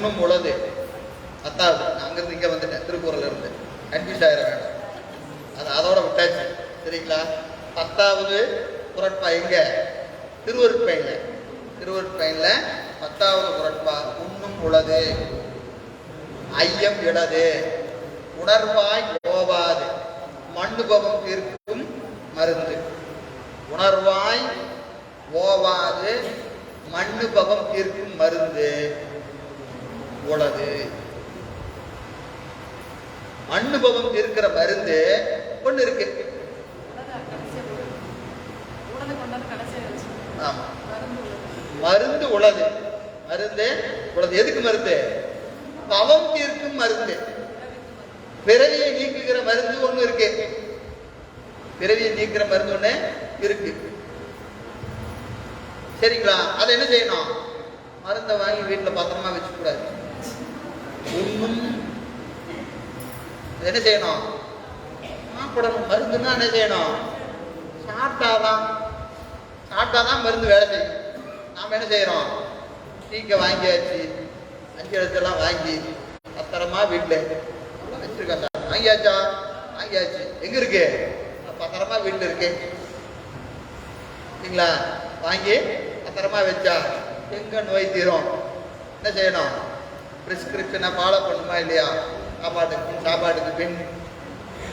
உண்ணும் உளது பத்தாவது நான் இங்கே வந்துட்டேன் திருப்பூரில் இருந்து கன்ஃபியூஸ் ஆயிட வேண்டாம் அது அதோட விட்டாச்சு. சரிங்களா? பத்தாவது புரட்பா எங்கே? திருவருட்பயனில் திருவருட்பயனில் பத்தாவது புரட்பா உண்ணும் உளது ஐயம் இடது. உணர்வாய் ஓவாது. மண்ணுபவம் தீர்க்கும் மருந்து. உணர்வாய் ஓவாது. மண்ணுபவம் தீர்க்கும் மருந்து. உளது அனுபவம் இருக்கிற மருந்து ஒண்ணு இருக்கு. ஆமா. மருந்து உளது மருந்து உளது எதுக்கு மருந்து? பவம் தீர்க்கும் மருந்து. பிறவியை நீக்குகிற மருந்து ஒண்ணு இருக்கு. பிறவியை நீக்கிற மருந்து ஒண்ணு இருக்கு. சரிங்களா? அதை என்ன செய்யணும்? மருந்தை வாங்கி வீட்டுல பத்திரமா வச்சுக்கூடாது. என்ன செய்யணும்? சாப்பிடணும். மருந்துன்னா என்ன செய்யணும்? சாப்பிட்டாதான் சாப்பிட்டாதான் மருந்து வேலை செய்யும். நாம் என்ன செய்யறோம்? டீக்க வாங்கியாச்சு. அஞ்சு எழுத்தெல்லாம் வாங்கி பத்திரமா வீட்டில் வச்சிருக்கா வாங்கியாச்சா? வாங்கியாச்சு. எங்க இருக்கு? பத்திரமா வீட்டில் இருக்கு சரிங்களா வாங்கி பத்திரமா வச்சா எங்க நோய் தீரும்? என்ன செய்யணும்? ப்ரிஸ்கிரிப்ஷனை ஃபாலோ பண்ணுமா இல்லையா? சாப்பாட்டுக்கு சாப்பாட்டுக்கு பின்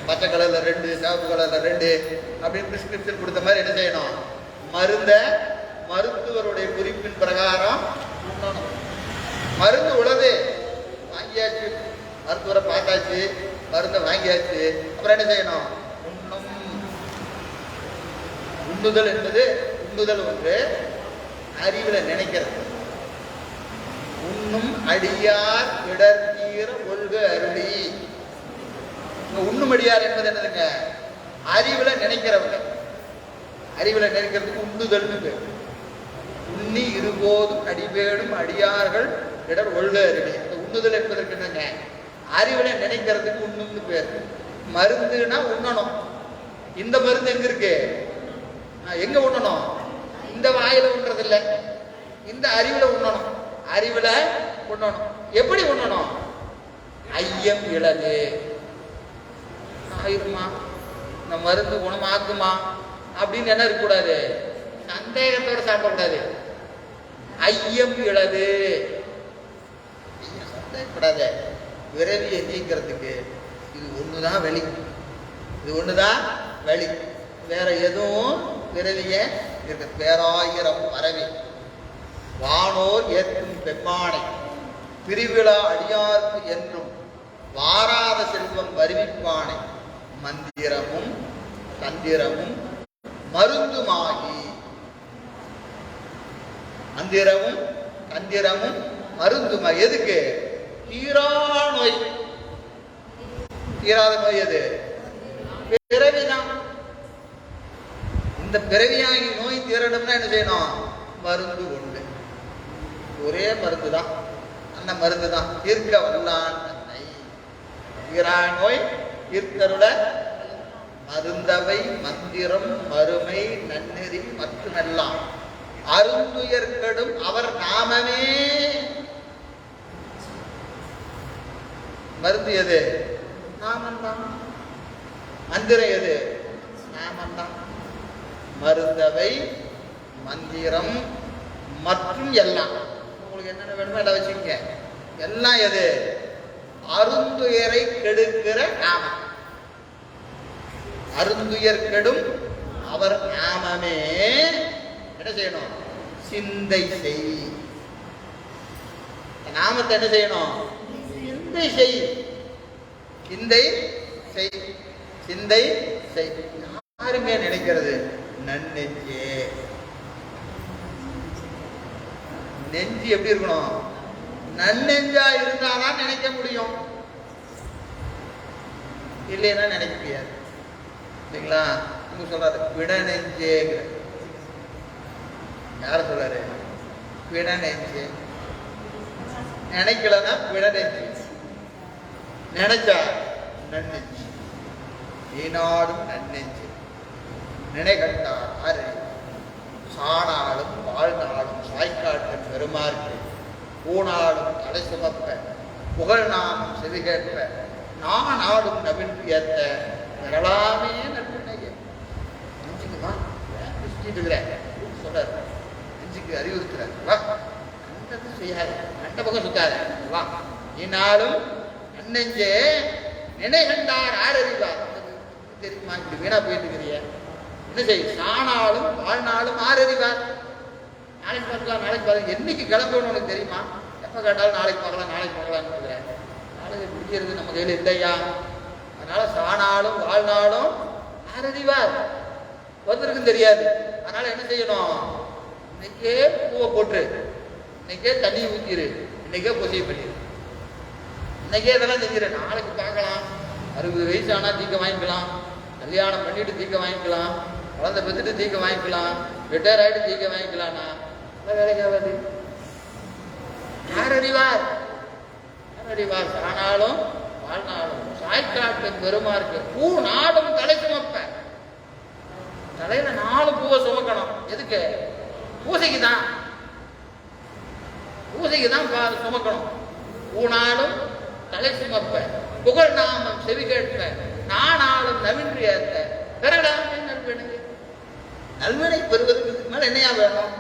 பச்சை கலரில் ரெண்டு சிவப்பு கலரில் ரெண்டு அப்படின்னு பிரிஸ்கிரிப்ஷன் கொடுத்த மாதிரி என்ன செய்யணும்? மருந்த மருத்துவருடைய குறிப்பின் பிரகாரம் உண்ணணும். மருந்து உள்ளது. வாங்கியாச்சு. மருத்துவரை பார்த்தாச்சு. மருந்தை வாங்கியாச்சு. அப்புறம் என்ன செய்யணும்? உண்ணும். உண்ணுதல் என்பது உண்ணுதல் ஒன்று அறிவில் நினைக்கிறது. உண்ணும் அடியார் இடர்தீர ஒழுக அருளி. உண்ணும் அடியார் என்பது என்னதுங்க? அறிவுல நினைக்கிறவங்க. அறிவுல நினைக்கிறதுக்கு உண்ணுதல்னு பேர். உண்ணி இருபோதும் அடிவேடும் அடியார்கள் இடர் ஒழுக அருளி. இந்த உண்ணுதல் என்பதற்கு என்னங்க? அறிவுல நினைக்கிறதுக்கு உண்ணும்னு பேர். மருந்துனா உண்ணணும். இந்த மருந்து எங்க இருக்கு? எங்க உண்ணணும்? இந்த வாயில உண்றது இந்த அறிவுல உண்ணணும். அறிவில் உண்ணணும். எப்படி உண்ணணும்? ஐயம் இழது ஆயிருமா? இந்த மருந்து குணமாக்குமா? அப்படின்னு என்ன இருக்கக்கூடாது. சந்தேகத்தோட சாப்பிடக்கூடாது. ஐயம் இழது ஐயம் சந்தேகப்படாத. விரவியை நீக்கிறதுக்கு இது ஒன்று தான் வழி. இது ஒன்று தான் வழி. வேற எதுவும் விரவிய இருக்கு பேராயிரம் பறவை. வானோர் ஏற்கும் பெம்மானை பிரிவிழா அடியார்க்கு என்றும் வாராத செல்வம் வருவிப்பானை. மந்திரமும் தந்திரமும் மருந்துமாகி. மந்திரமும் தந்திரமும் மருந்துமா எதுக்கு? தீரா நோய். தீராத நோய் எது? பிறவிதான் இந்த பிறவியாகி நோய் தீரணும்னா என்ன செய்யணும்? மருந்து உண்டு. ஒரே மருந்து தான் அந்த மருந்து தான் தீர்க்க வல்லான் தன்னை. தீரா நோய் தீர்க்கருள மருந்தவை மந்திரம் மறுமை நன்னெறி மற்றுமெல்லாம் அருந்துயர்கடும் அவர் நாமமே. மருந்து எது? நாமந்தான். மந்திரம் எது? நாமந்தான். மருந்தவை மந்திரம் மற்றும் எல்லாம். உங்களுக்கு என்னென்ன வேணுமோ எல்லாம் வச்சுக்கங்க. எல்லாம் எது? அருந்துயரை கெடுக்கிற நாமம். அருந்துயர் கெடும் அவர் நாமமே. என்ன செய்யணும்? சிந்தை செய். நாமத்தை என்ன செய்யணும்? சிந்தை செய். சிந்தை செய். சிந்தை செய். யாருங்க நினைக்கிறது? நன்னெஞ்சே. நெஞ்சு எப்படி இருக்கணும்? நன்னெஞ்சா இருந்தாதான் நினைக்க முடியும். இல்லைன்னா நினைக்க முடியாது. சரிங்களா இங்க சொல்றாரு பிட நெஞ்சேங்கிற. யார சொல்றாரு? பிட நெஞ்சு. நினைக்கலன்னா பிட நெஞ்சு. நினைச்சா நன்னெஞ்சு. ஈனாடும் நன்னெஞ்சு. நினைகண்டார் ஆறு சாணாலும் வாழ்நாளும் சாய்க்காட்டும் பெருமாற்கு பூனாலும் தலை சுமப்ப புகழ் நாமம் செவி நான் ஆடும் நவின் ஏத்த விரலாமே நல்வினையே நெஞ்சுக்கு வா கிறிஸ்டிட்டு சொல்றாரு. நெஞ்சுக்கு அறிவுறுத்துறாரு வா கண்டது செய்யாத. கண்ட பக்கம் சுத்தாத. வா. இந்நாளும் நன்னெஞ்சே நினைகண்டார் ஆரறிவார். தெரியுமா? இப்படி வீணா போயிட்டு இருக்கிறிய. என்ன செய்ய சாணாலும் வாழ்நாளும் ஆறறிவார். நாளைக்கு பார்க்கலாம் நாளைக்கு பார்க்கலாம். என்னைக்கு கிளம்பணும் உனக்கு தெரியுமா? எப்போ கேட்டாலும் நாளைக்கு பார்க்கலாம் நாளைக்கு பார்க்கலாம்னு இருக்கிறேன் நாளைக்கு பிடிக்கிறது நம்ம கையில் இல்லையா? அதனால சாணாலும் வாழ்நாளும் ஆறறிவார். ஒருத்தருக்கும் தெரியாது. அதனால என்ன செய்யணும்? இன்னைக்கே பூவை போட்டுரு. இன்னைக்கே தண்ணி ஊற்றிரு இன்னைக்கே பூஜை பண்ணிடு இன்னைக்கே இதெல்லாம் செஞ்சிரு. நாளைக்கு பார்க்கலாம். அறுபது வயசு ஆனால் தீக்க வாங்கிக்கலாம். கல்யாணம் பண்ணிட்டு தீக்க வாங்கிக்கலாம். குழந்தை பெற்றுட்டு தீக்க வாங்கிக்கலாம். ரிட்டையர் ஆகிட்டு தீக்க வாங்கிக்கலாம்னா. அதெல்லாம் வேலைக்கு ஆகாது யார் அறிவார்? யார் அறிவார்? சானாலும் வாழ்நாளும். சாய்க்காட்டு பெருமாருக்கு பூ நாடும் தலை சுமப்ப தலையில நாலு பூவை சுமக்கணும். எதுக்கு? பூசைக்கு தான் பூசைக்கு தான் சுமக்கணும். பூனாலும் தலை சுமப்ப புகழ் நாமம் செவி கேட்ப நானாலும் நவின்று ஏத்த என்ன பண்ணுங்க நல்வினை பெறுவதற்கு இதுக்கு மேல என்னையா வேணும்?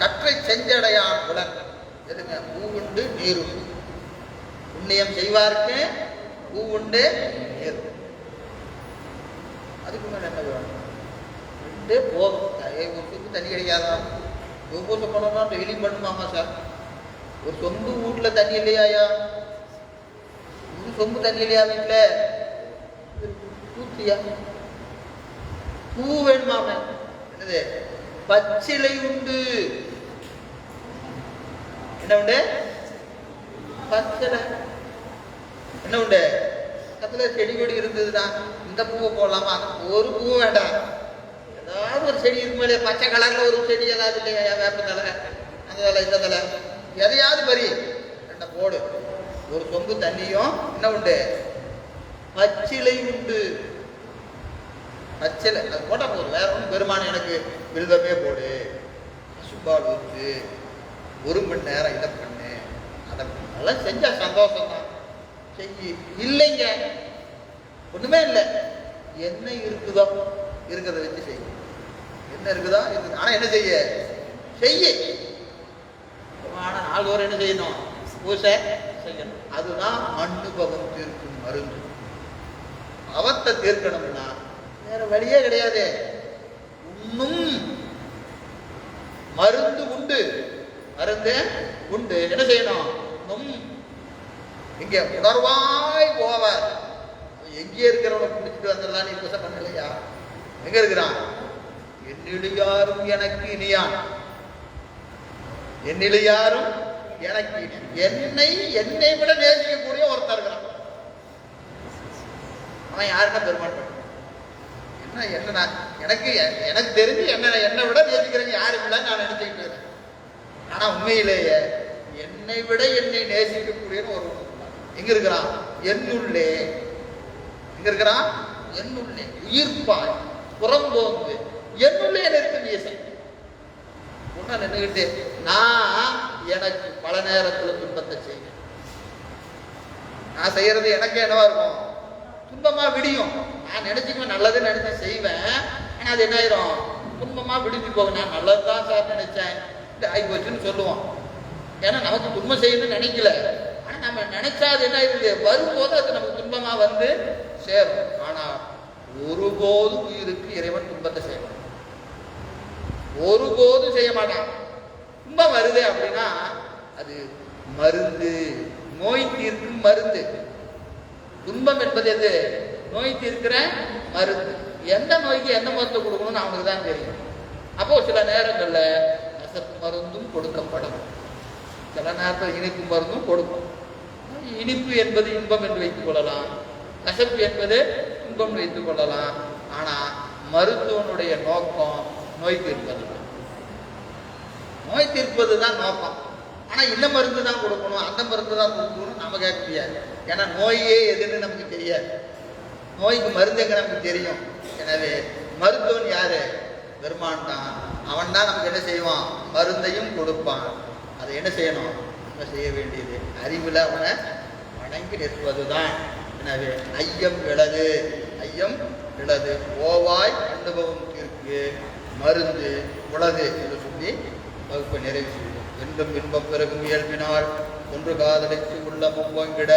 கற்றை செஞ்சடையான் புலன். எதுங்க பூவுண்டு நீர் உண்டு. புண்ணியம் செய்வார்க்கு பூவுண்டு நீர் அதுக்கு மேல என்ன வேணும்? ரெண்டே போதும் ஏய், ஒரு சொம்பு தண்ணி கிடைக்காதா ஒவ்வொரு பண்ணணும்னா டெய்லி பண்ணுமாமா சார் ஒரு சொம்பு வீட்டில் தண்ணி இல்லையாயா? ஒரு சொம்பு தண்ணி இல்லையா வீட்டில்? ஊத்தியா பூ வேணுமாம. என்னது? பச்சிலை உண்டு. என்ன உண்டு? பச்சிலை என்ன உண்டு? பக்கத்துல செடி கொடி இருந்ததுன்னா இந்த பூவை போடலாமா? ஒரு பூ வேண்டாம். ஏதாவது ஒரு செடி இருக்கு மேலே. பச்சை கலர்ல ஒரு செடி ஏதாவது இல்லையா? வேப்ப தலை. அந்த தலை இந்த தலை. எதையாவது பறி. ரெண்ட போடு. ஒரு சொம்பு தண்ணியும். என்ன உண்டு? பச்சிலை உண்டு. பச்சிலை அது போட்டா போதும். வேற ஒன்றும் பெருமானம் எனக்கு வில்வமே போடு. சுப்பால் ஊற்று ஒரு மணி நேரம் இதை பண்ணு. அதை அதெல்லாம் செஞ்சா சந்தோஷம் தான் செஞ்சு இல்லைங்க. ஒன்றுமே இல்லை. என்ன இருக்குதோ இருக்கிறத வச்சு செய்ய. என்ன இருக்குதோ இருக்குது. ஆனால் என்ன செய்ய? செய்ய. ஆனால் நாள்தோறும் என்ன செய்யணும்? பூசை செய்யணும். அதுதான் மண்ணு பகம் தீர்க்கும் மருந்து. அவத்தை தீர்க்கணும்னா வேற வழியே கிடையாது. உண்ணும் மருந்து உண்டு. மருந்து உண்டு. என்ன செய்யணும்? நும் இங்க உணர்வாய் போவார். எங்கே இருக்கிறவனை பிடிச்சிட்டு வந்துடலாம் நீ புதுசாக பண்ணலையா எங்க இருக்கிறான்? என்னிலும் எனக்கு இனியான். என்னிலும் யாரும் எனக்கு என்னை என்னை விட நேசிக்கக்கூடிய ஒருத்தர் இருக்கிறான். அவன் யாருன்னா பெருமாள் என்ன நான் எனக்கு எனக்கு தெரிஞ்சு என்ன என்னை விட நேசிக்கிறவங்க யாரும் இல்லை நான் நினைச்சுக்கிட்டு இருக்கேன். ஆனா உண்மையிலேயே என்னை விட என்னை நேசிக்கக்கூடிய ஒரு எங்க இருக்கிறான்? என்னுள்ளே. எங்க இருக்கிறான்? என்னுள்ளே. உயிர்ப்பாய் புறம்போந்து என்னுள்ளே நிற்கும் இயேசன் ஒன்றா நின்றுகிட்டு நான் எனக்கு பல நேரத்துல துன்பத்தை செய்வேன். நான் செய்யறது எனக்கு என்னவா இருக்கும்? துன்பமா விடியும். நான் நினைச்சுக்குவேன் நல்லதுன்னு நினைச்சு செய்வேன். ஆனா அது என்ன ஆயிரும்? துன்பமா விடிஞ்சு போகும் நான் நல்லதுதான் சார் நினைச்சேன். இது ஆகி போச்சுன்னு சொல்லுவோம். ஏன்னா நமக்கு துன்பம் செய்யணும்னு நினைக்கல. ஆனா நம்ம நினைச்சா அது என்ன ஆயிருது வரும்போது அது நமக்கு துன்பமா வந்து சேரும். ஆனா ஒருபோதும் உயிருக்கு இறைவன் துன்பத்தை செய்வான் ஒருபோதும் செய்ய மாட்டான். துன்பம் வருது அப்படின்னா அது மருந்து. நோய் தீர்க்கும் மருந்து. துன்பம் என்பது எது? நோய் தீர்க்கிற மருந்து. எந்த நோய்க்கு எந்த மருந்து கொடுக்கணும்னு அவனுக்கு தான் தெரியும். அப்போ சில நேரங்களில் கசப்பு மருந்தும் கொடுக்கப்படும். சில நேரத்தில் இனிப்பு மருந்தும் கொடுக்கும். இனிப்பு என்பது இன்பம் என்று வைத்துக் கொள்ளலாம். கசப்பு என்பது இன்பம் வைத்துக் கொள்ளலாம். ஆனால் மருத்துவனுடைய நோக்கம் நோய் தீர்ப்பது நோய் தீர்ப்பது தான் நோக்கம். ஆனால் இந்த மருந்து தான் கொடுக்கணும் அந்த மருந்து தான் கொடுக்கணும்னு நம்ம கேட்க முடியாது. ஏன்னா நோயே எதுன்னு நமக்கு தெரியாது. நோய்க்கு மருந்து எங்க நமக்கு தெரியும்? எனவே மருத்துவன் யாரு? பெருமான் தான். அவன் தான் நமக்கு என்ன செய்வான்? மருந்தையும் கொடுப்பான். அதை என்ன செய்யணும்? நம்ம செய்ய வேண்டியது. அறிவில் அவனை வணங்கி நிற்பதுதான். எனவே ஐயம் விளது ஐயம் விளது ஓவாய் அனுபவம் இருக்கு மருந்து உளது என்று சொல்லி வகுப்பை நிறைவு செய்வோம். என்றும் இன்பம் பெருகும் இயல்பினால் ஒன்று காதலித்து உள்ள முவ்வங்கிட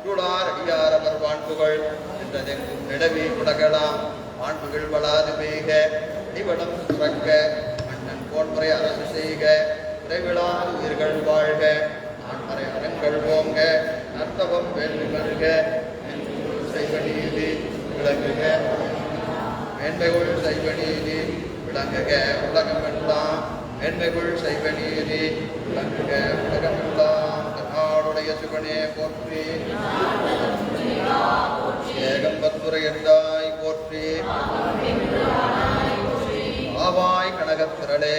அருளார் அடியார் அவர் வான்புகள் என்றதெங்கும் நிலவி குடகலாம் வான்புகள் வளாது மேக அடிவடம் சுரக்க மன்னன் போன்முறை அரசு செய்க. விரைவிழாது உயிர்கள் வாழ்க. நான்மறை அறங்கள் ஓங்க. நர்த்தவம் வேள்வி மல்க செய்வ விளங்குக. மேன்மைகுள் செய்வ நீதி விளங்குக. உலகமெல்லாம் மேன்மைகுள் செய்வ நீதி விளங்குக. உலகமெல்லாம் கர்நாடுடைய சிவனே போற்றி ஏகம்பத்துரை போற்றி. ஆவாய் கனகத்திரளே